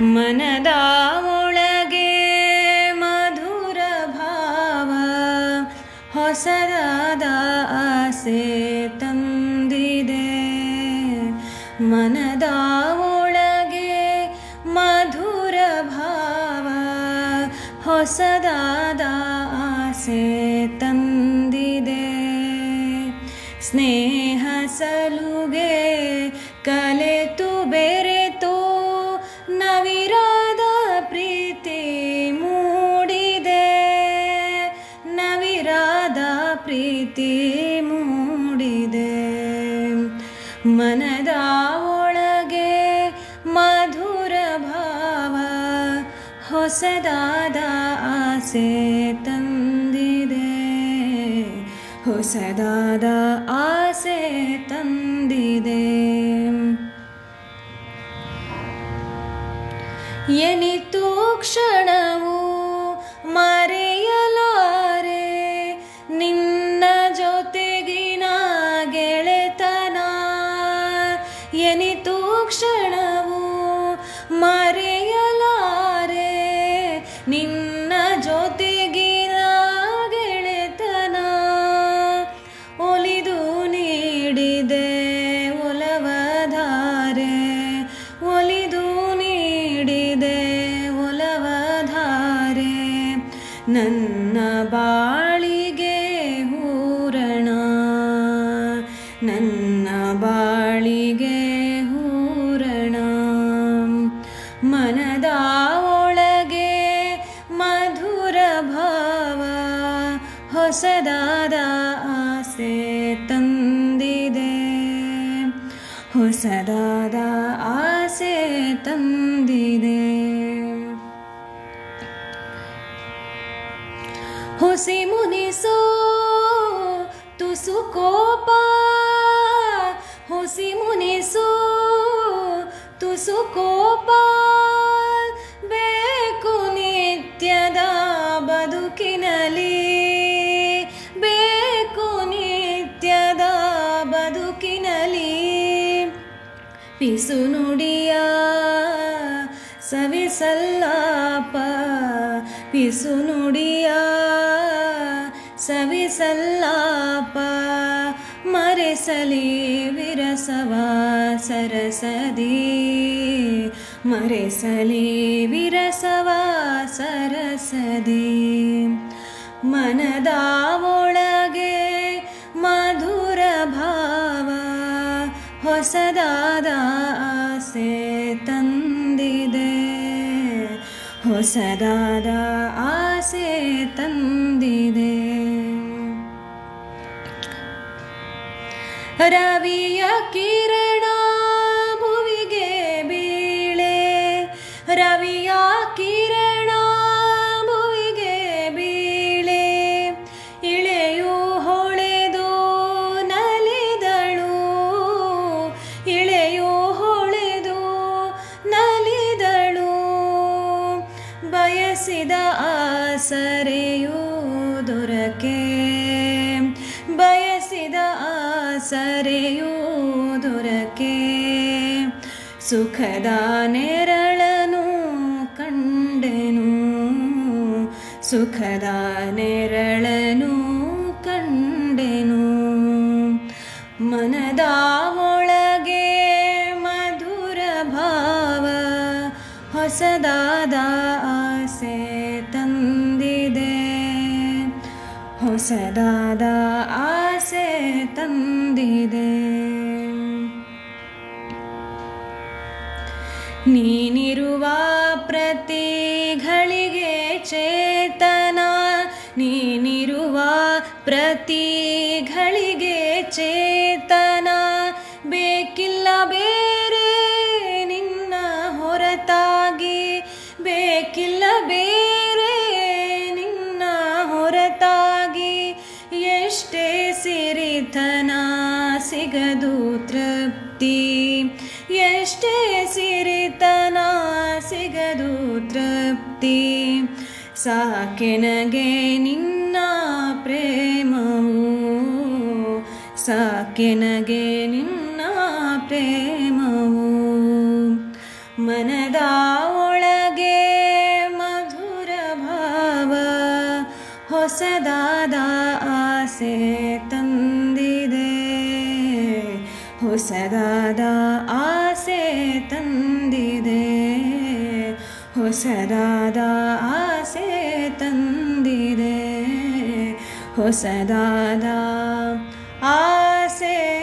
ಮನದ ಒಳಗೆ ಮಧುರ ಭಾವ, ಹೊಸದಾದ ಆಸೆ ತಂದಿದೆ. ಮನದ ಒಳಗೆ ಮಧುರ ಭಾವ, ಹೊಸದಾದ ಆಸೆ ತಂದಿದೆ. ಸ್ನೇಹ ಸಲುಗೆ ಮನದ ಒಳಗೆ ಮಧುರ ಭಾವ ಹೊಸದಾದ ಆಸೆ ತಂದಿದೆ ಹೊಸದಾದ ಆಸೆ ತಂದಿದೆ ಎನಿತು ಕ್ಷಣವು ಮರೆಯಲಾರೆ ಎನಿತು ಕ್ಷಣವು ಮರೆಯಲಾರೆ. ನಿನ್ನ ಜೊತೆಗಿನ ಗೆಳೆತನ ಒಲಿದು ನೀಡಿದೆ ಒಲವಧಾರೆ. ಒಲಿದು ನೀಡಿದೆ ಒಲವಧಾರೆ. ನನ್ನ ಬಾಳಿಗೆ ಹೊಸದಾದ ಆಸೆ ತಂದಿದೆ. ಹೊಸದಾದ ಆಸೆ ತಂದಿದೆ. ಹುಸಿ ಮುನಿಸೋ ತುಸು ಕೋಪ. ಹುಸಿ ಮುನಿಸೋ ತುಸು ಕೋಪ. ಪಿಸು ನುಡಿಯ ಸವಿಸಲ್ಲಾಪ ಪಿಸು ನುಡಿಯ ಸವಿಸಲ್ಲಾಪ ಮರೆಸಲಿ ವಿರಸವ ಸರಸದಿ ಮರೆಸಲಿ ವಿರಸವ ಸರಸದಿ ಮನದ ಹೊಸದಾದ ಆಸೆ ತಂದಿದೆ. ಹೊಸದಾದ ಆಸೆ ತಂದಿದೆ. ರವಿಯ ಕಿರಣ ಭುವಿಗೆ ಬೀಳೆ ರವಿಯ ದೊರಕೆ. ಬಯಸಿದ ಆಸರೆಯೂ ದೊರಕೆ. ಸುಖದ ನೆರಳನು ಕಂಡೆನು. ಸುಖದ ನೆರಳನು ಕಂಡೆನು. ಮನದ ಒಳಗೆ ಮಧುರ ಭಾವ, ಹೊಸದಾದ ಆಸೆ ಹೊಸದಾದ ಆಸೆ ತಂದಿದೆ. ನೀನಿರುವ ಪ್ರತಿ ಘಳಿಗೆ ಚೇತನ ನೀನಿರುವ ಪ್ರತಿ ಘಳಿಗೆ ಚೇತನ ವೇತನ ಸಿಗದು ತೃಪ್ತಿ. ಎಷ್ಟೇ ಸಿರಿತನ ಸಿಗದು ತೃಪ್ತಿ. ಸಾಕೆನಗೆ ನಿನ್ನ ಪ್ರೇಮವು. ಸಾಕೆನಗೆ ನಿನ್ನ ಪ್ರೇಮವು. ಮನದ ಒಳಗೆ ಮಧುರ ಭಾವ, ಹೊಸದಾದ ಆಸೆ ತನ್ನ ಹೊಸದಾದ ಆಸೆ ತಂದಿದೆ. ಹೊಸದಾದ ಆಸೆ ತಂದಿದೆ. ಹೊಸದಾದ ಆಸೆ